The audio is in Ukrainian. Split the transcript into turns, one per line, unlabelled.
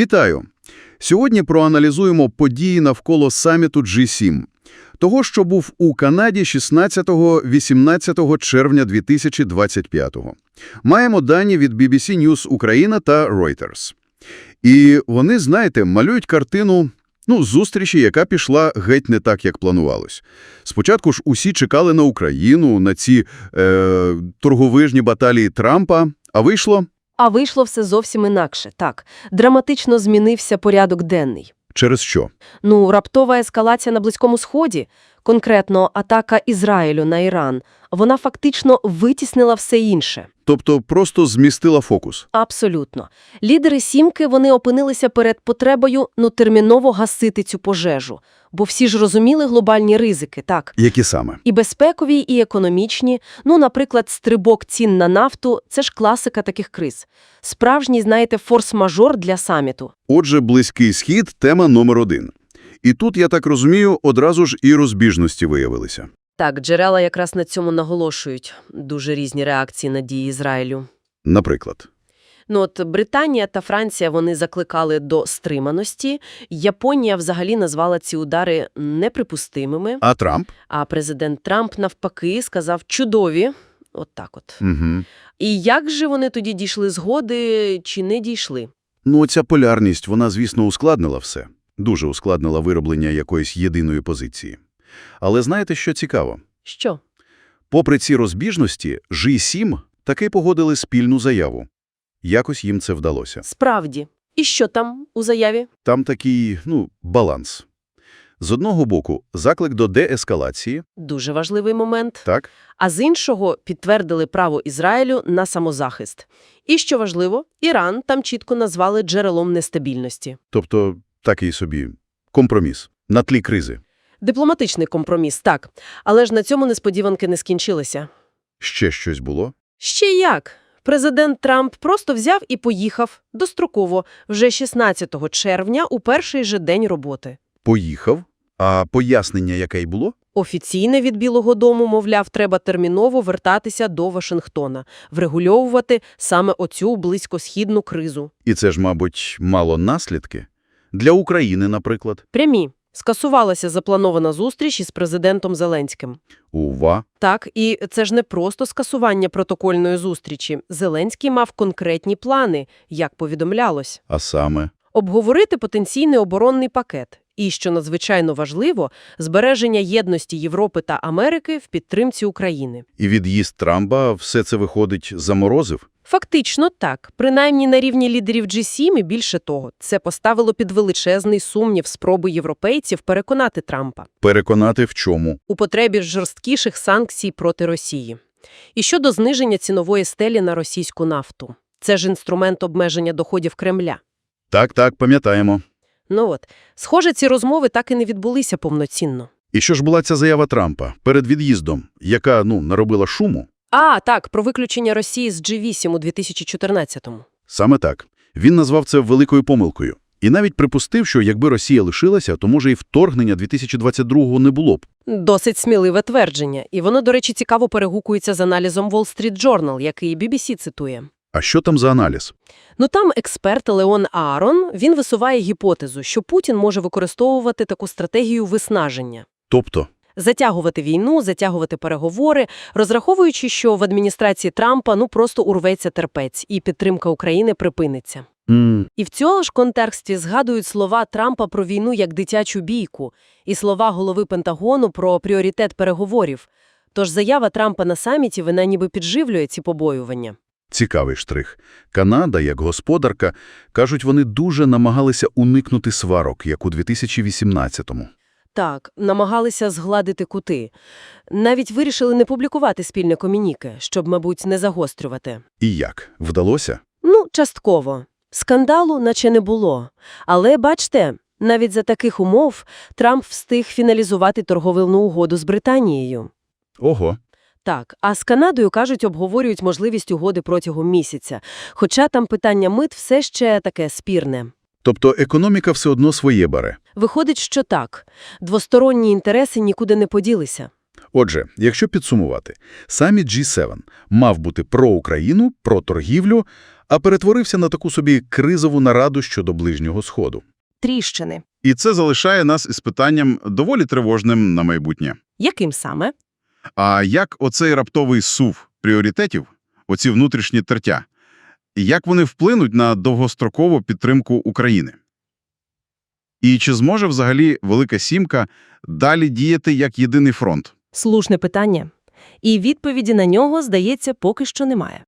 Вітаю! Сьогодні проаналізуємо події навколо саміту G7, того, що був у Канаді 16-18 червня 2025-го. Маємо дані від BBC News Україна та Reuters. І вони, знаєте, малюють картину ну, зустрічі, яка пішла геть не так, як планувалось. Спочатку ж усі чекали на Україну, на ці е, торговижні баталії Трампа, а вийшло
А вийшло все зовсім інакше. Так, драматично змінився порядок денний.
через що?
Ну, раптова ескалація на Близькому Сході, конкретно атака Ізраїлю на Іран, вона фактично витіснила все інше.
Тобто просто змістила фокус.
Абсолютно. Лідери «сімки» вони опинилися перед потребою ну терміново гасити цю пожежу, бо всі ж розуміли глобальні ризики, так?
Які саме?
І безпекові, і економічні. Ну, наприклад, стрибок цін на нафту – це ж класика таких криз. Справжній, знаєте, форс-мажор для саміту.
Отже, Близький Схід – тема номер один. І тут, я так розумію, одразу ж і розбіжності виявилися.
Так, джерела якраз на цьому наголошують. Дуже різні реакції на дії Ізраїлю.
Наприклад.
Ну от Британія та Франція вони закликали до стриманості. Японія взагалі назвала ці удари неприпустимими.
А Трамп?
А президент Трамп навпаки сказав чудові. От так от.
Угу.
І як же вони тоді дійшли згоди чи не дійшли?
Ну, ця полярність, вона, звісно, ускладнила все. Дуже ускладнила вироблення якоїсь єдиної позиції. Але знаєте, що цікаво?
Що?
Попри ці розбіжності, G7 таки погодили спільну заяву. Якось їм це вдалося.
Справді. І що там у заяві?
Там такий, ну, баланс. З одного боку, заклик до деескалації,
Дуже важливий момент.
так?
А з іншого підтвердили право Ізраїлю на самозахист. І, що важливо, Іран там чітко назвали джерелом нестабільності.
Тобто, такий собі компроміс на тлі кризи.
Дипломатичний компроміс, так. Але ж на цьому несподіванки не скінчилися.
Ще щось було?
Ще як? Президент Трамп просто взяв і поїхав достроково вже 16 червня у перший же день роботи.
Поїхав. А пояснення яке й було?
Офіційне від Білого дому, мовляв, треба терміново вертатися до Вашингтона, врегульовувати саме оцю близькосхідну кризу.
І це ж, мабуть, мало наслідки? Для України, наприклад.
Прямі. Скасувалася запланована зустріч із президентом Зеленським.
Ува.
Так, і це ж не просто скасування протокольної зустрічі. Зеленський мав конкретні плани, як повідомлялось.
А саме?
Обговорити потенційний оборонний пакет. І, що надзвичайно важливо, збереження єдності Європи та Америки в підтримці України.
І від'їзд Трампа все це, виходить, заморозив?
Фактично так, принаймні на рівні лідерів G7 і більше того, це поставило під величезний сумнів спроби європейців переконати Трампа
Переконати в чому?
у потребі жорсткіших санкцій проти Росії. І щодо зниження цінової стелі на російську нафту. Це ж інструмент обмеження доходів Кремля.
Так, так, пам'ятаємо.
Ну от, схоже, ці розмови так і не відбулися повноцінно.
І що ж була ця заява Трампа перед від'їздом, яка, ну, наробила шуму?
А, так, про виключення Росії з G8 у 2014-му.
Саме так. Він назвав це великою помилкою. І навіть припустив, що якби Росія лишилася, то, може, і вторгнення 2022-го не було б.
Досить сміливе твердження. І воно, до речі, цікаво перегукується з аналізом Wall Street Journal, який BBC цитує.
А що там за аналіз?
Ну там експерт Леон Аарон, він висуває гіпотезу, що Путін може використовувати таку стратегію виснаження.
Тобто,
Затягувати війну, затягувати переговори, розраховуючи, що в адміністрації Трампа ну просто урветься терпець і підтримка України припиниться.
м
І в цьому ж контексті згадують слова Трампа про війну як дитячу бійку і слова голови Пентагону про пріоритет переговорів. Тож заява Трампа на саміті вона ніби підживлює ці побоювання.
Цікавий штрих. Канада, як господарка, кажуть, вони дуже намагалися уникнути сварок, як у 2018-му.
Так, намагалися згладити кути. Навіть вирішили не публікувати спільне комюніке, щоб, мабуть, не загострювати.
І як? Вдалося?
Ну, частково. Скандалу наче не було. Але, бачте, навіть за таких умов Трамп встиг фіналізувати торговельну угоду з Британією.
Ого.
Так, а з Канадою, кажуть, обговорюють можливість угоди протягом місяця. Хоча там питання мит все ще таке спірне.
Тобто економіка все одно своє бере.
Виходить, що так. Двосторонні інтереси нікуди не поділися.
Отже, якщо підсумувати, саміт G7 мав бути про Україну, про торгівлю,
а перетворився на таку собі кризову нараду щодо ближнього сходу.
Тріщини.
І це залишає нас із питанням доволі тривожним на майбутнє.
Яким саме?
А як оцей раптовий сув пріоритетів, оці внутрішні тертя, як вони вплинуть на довгострокову підтримку України? І чи зможе взагалі Велика Сімка далі діяти як єдиний фронт?
Слушне питання. І відповіді на нього, здається, поки що немає.